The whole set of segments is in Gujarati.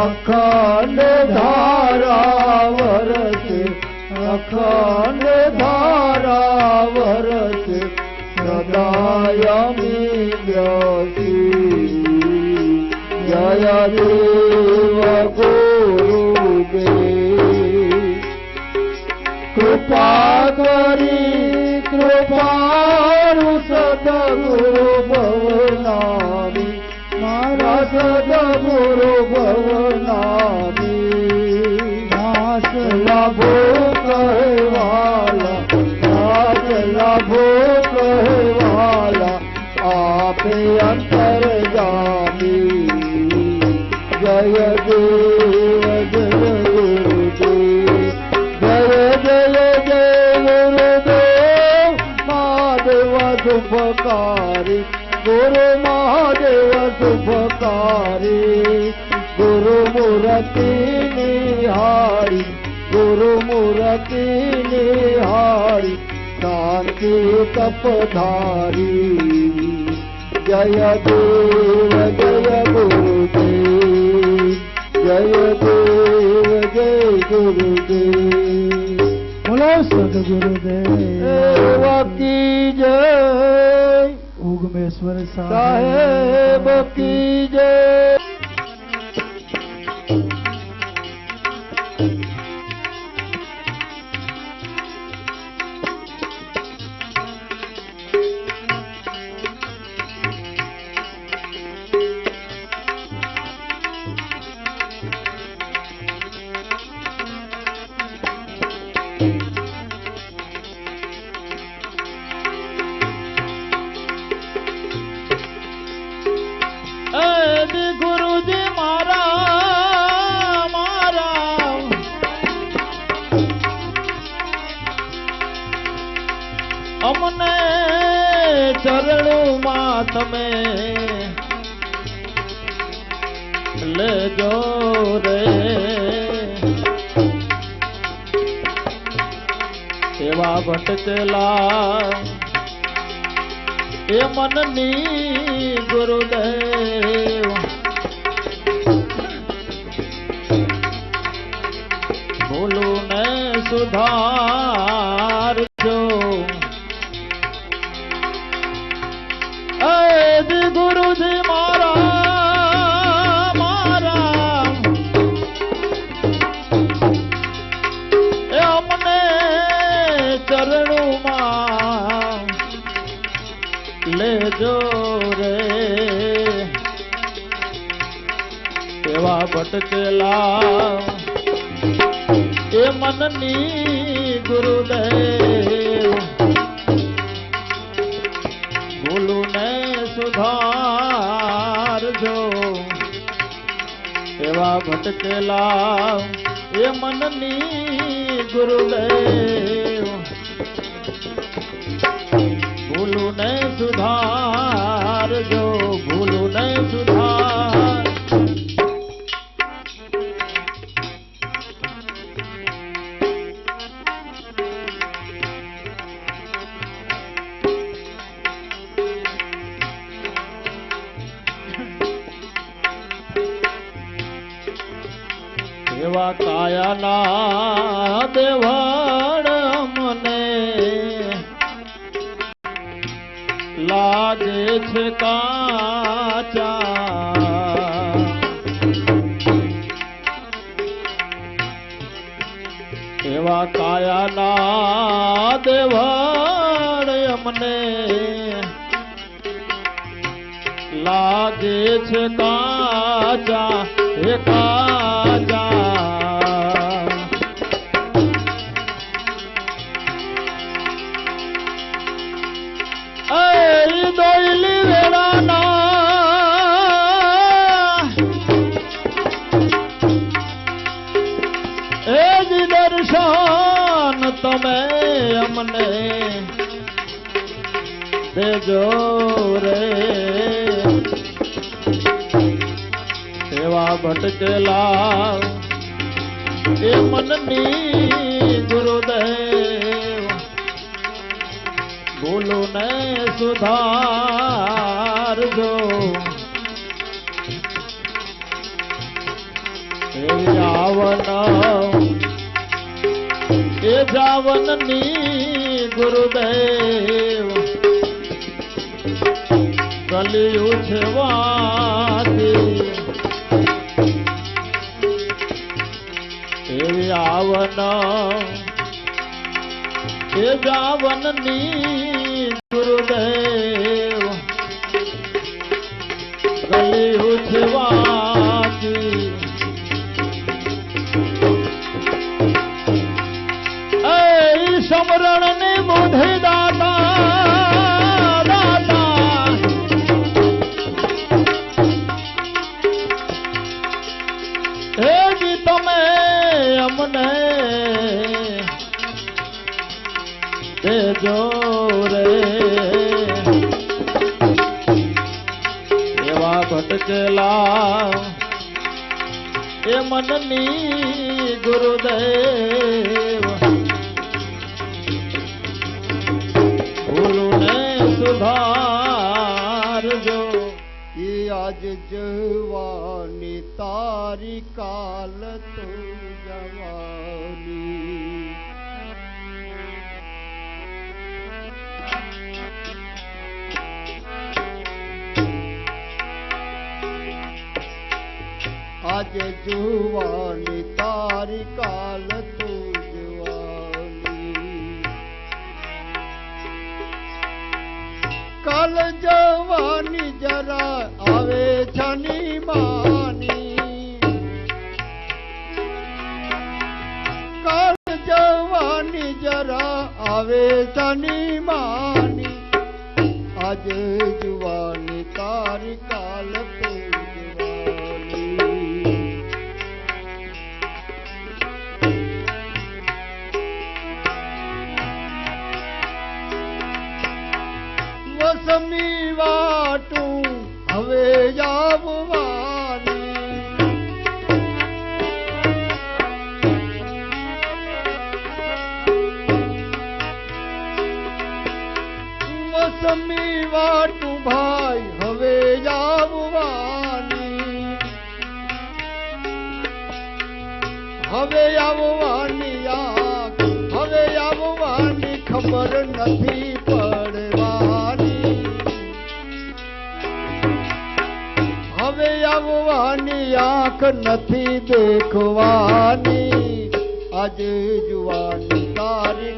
અખંડ ધારા વરસે અખંડ ધારા વરસે સદાયમી વ્યાસી જય દેવ ગુરુદેવ. કૃપા કરી કૃપા સદગુરુ ભવનામી સદગુરુ ભવનામી. દાસ લાભો મૂર્તિ નિહાળી ગુરુ મૂર્તિ નિહાળી શાંતિ તપધારી. જય દેવ જય ગુરુદેવ જય દેવ જય ગુરુદેવ. બોલો સદગુરુદેવ કી જય ઉગમેશ્વર સાહેબ કી જય. ભટકેલા. એ મનની ગુરુદેવ. ભૂલું ને સુધારજો ચરણોમાં લેજો રે. એવા ભટકેલા એ મનની ગુરુદેવ. ભૂલું ને સુધારજો. એવા ભટકેલા એ મનની ગુરુદેવ. લાગે છે કાચા. એવા કાયાના દેવા અમને દેજો રે. સેવા ભટકેલા એ મનની ગુરુદેવ. ભૂલું ને સુધારજો આવન એ જાવનની ગુરુદેવ કલિયું છે વાતી એવી આવન એ જાવનની જવાની તારી કાલ તો જવાની આજે જુવાની તારી કાલ તો કાલ જવાની જરા આવે છની માની. કાલ જવાની જરા આવે છની માની. આજે જુવાની તારી વસમી વાટું હવે આવવાની जवानी आंख नथी देखवानी आज जवानी तारी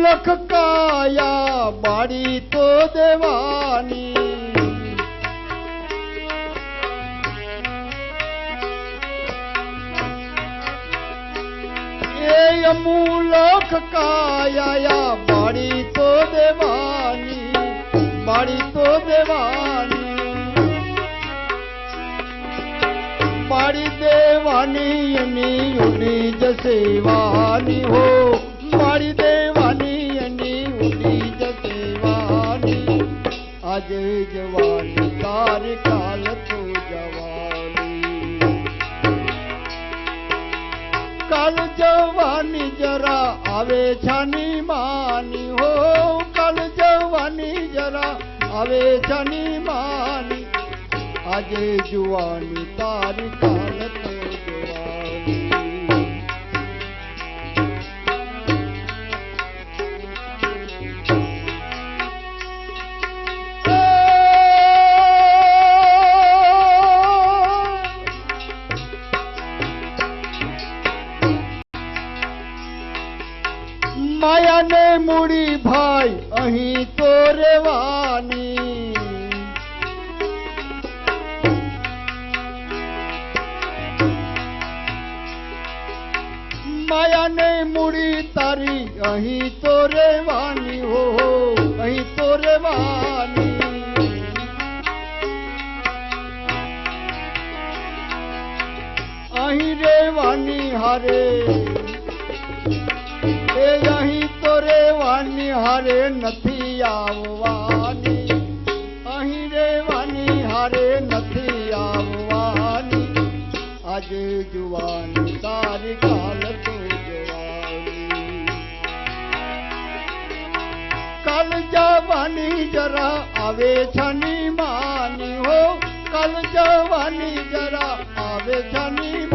અમૂલક કાયા બાળી તો દેવાની. એ અમૂલખ કાયા બાળી તો દેવાની, બાળી તો દેવાની. પાડી દેવાની એની ઉડી જ સેવાની હો. આજે જવાની, તાર કાલ તો જવાની. કાલ જવાની જરા આવે છાની માની હો, કાલ જવાની જરા આવે છાની માની. આજે જુવાની, તાર કાલ તો રેવાની માયાને મૂડી તારી, અહીં તો રેવાની હો, અહીં તો રેવાની. અહીં રેવાની હારે. રેવાની હારે નથી આવવાની. અહીં રેવાની હારે નથી આવવાની. આજે જુવાની તારી કાલ કાલ જવાની જરા આવે છની માની હો. કાલ જવાની જરા આવે છની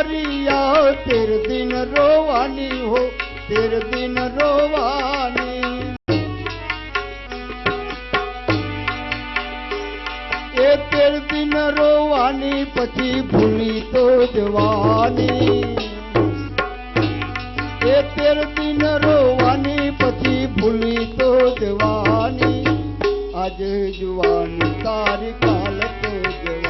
તરિયા તેર દિન રોવાની હો, તેર દિન રોવાની. એ તેર દિન રોવાની, પછી ભૂલી તો જવાની. એ તેર દિન રોવાની, પછી ભૂલી તો જવાની. આજે જુવાની તારી કાલ તો જવાની.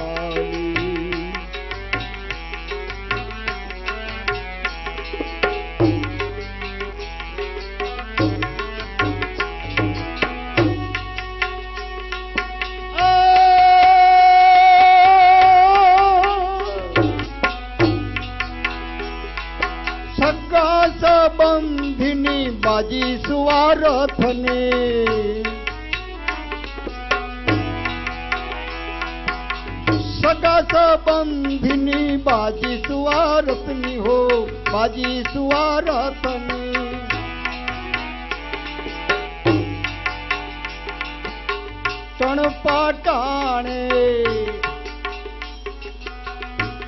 સુવારથની હો, બાજી સુવારથની ટણ પાટાણે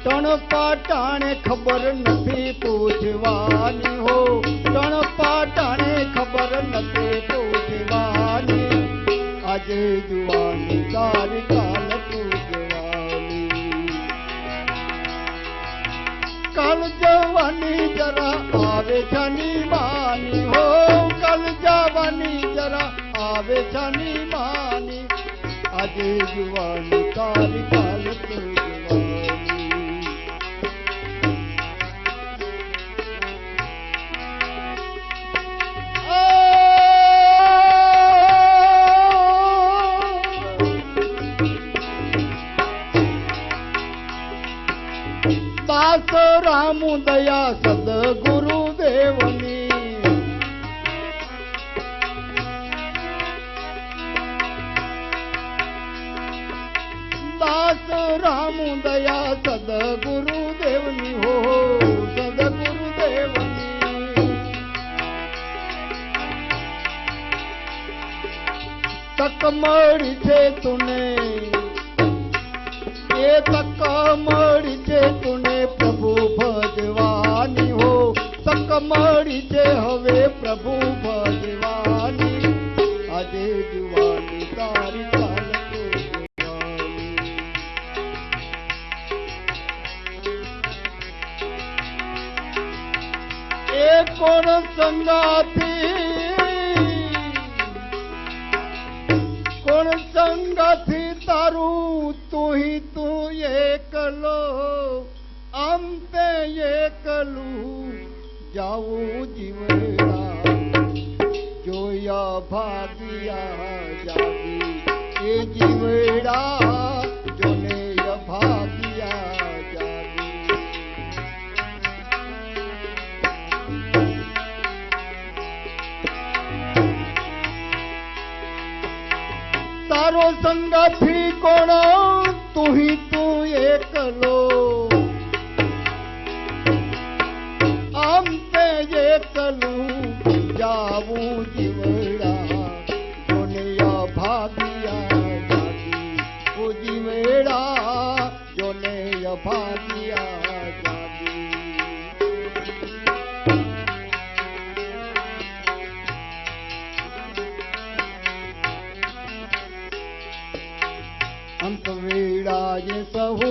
ટણ પાટાણે ખબર નથી પૂછવાની હો. ટણ પાટાણે ખબર નથી પૂછવાની. આજે જુવાની તારી जवानी ज़रा मानी हो कल जवानी ज़रा मानी। कल ज़ રામ દયા સદગુરુ દેવની દાસ રામ દયા સદગુરુ દેવની હો સદગુરુ દેવની તક મળી છે તુને તક મળી છે તુને પ્રભુ ભગવાની હો તક મળી છે હવે પ્રભુ ભગવાની આજે જુવાની તારી ચાલ તો જવાની. એ કોણ સંગાથી કોણ સંગાથી તારું તું તું એકલો આમ તે એકલું જાવું જીવડા. ભાગ્યા જાગી, એ જીવડા જોને ભાગ્યા તારો સંગ ફીકોણો તું હી તું એકલો. ભાગિયા અંત વેળાએ સહુ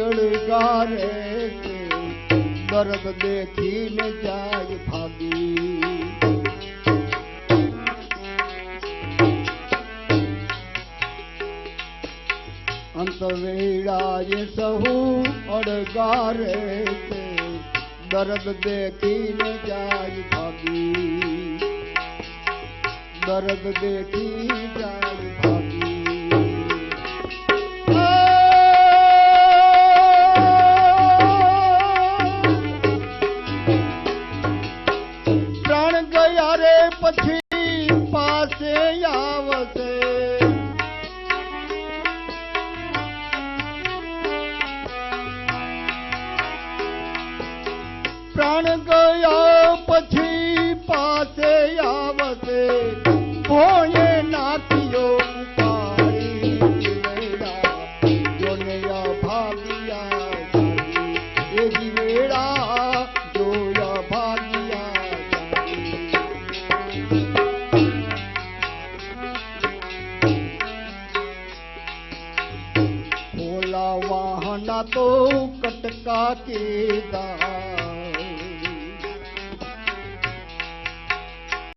અળગારે દર્દ દેખીને વેળાએ સહુ અડગારે તે દર્દ દેખીને જાય ભાગી. દર્દ દેખી જાય પ્રાણ ગયા રે પછી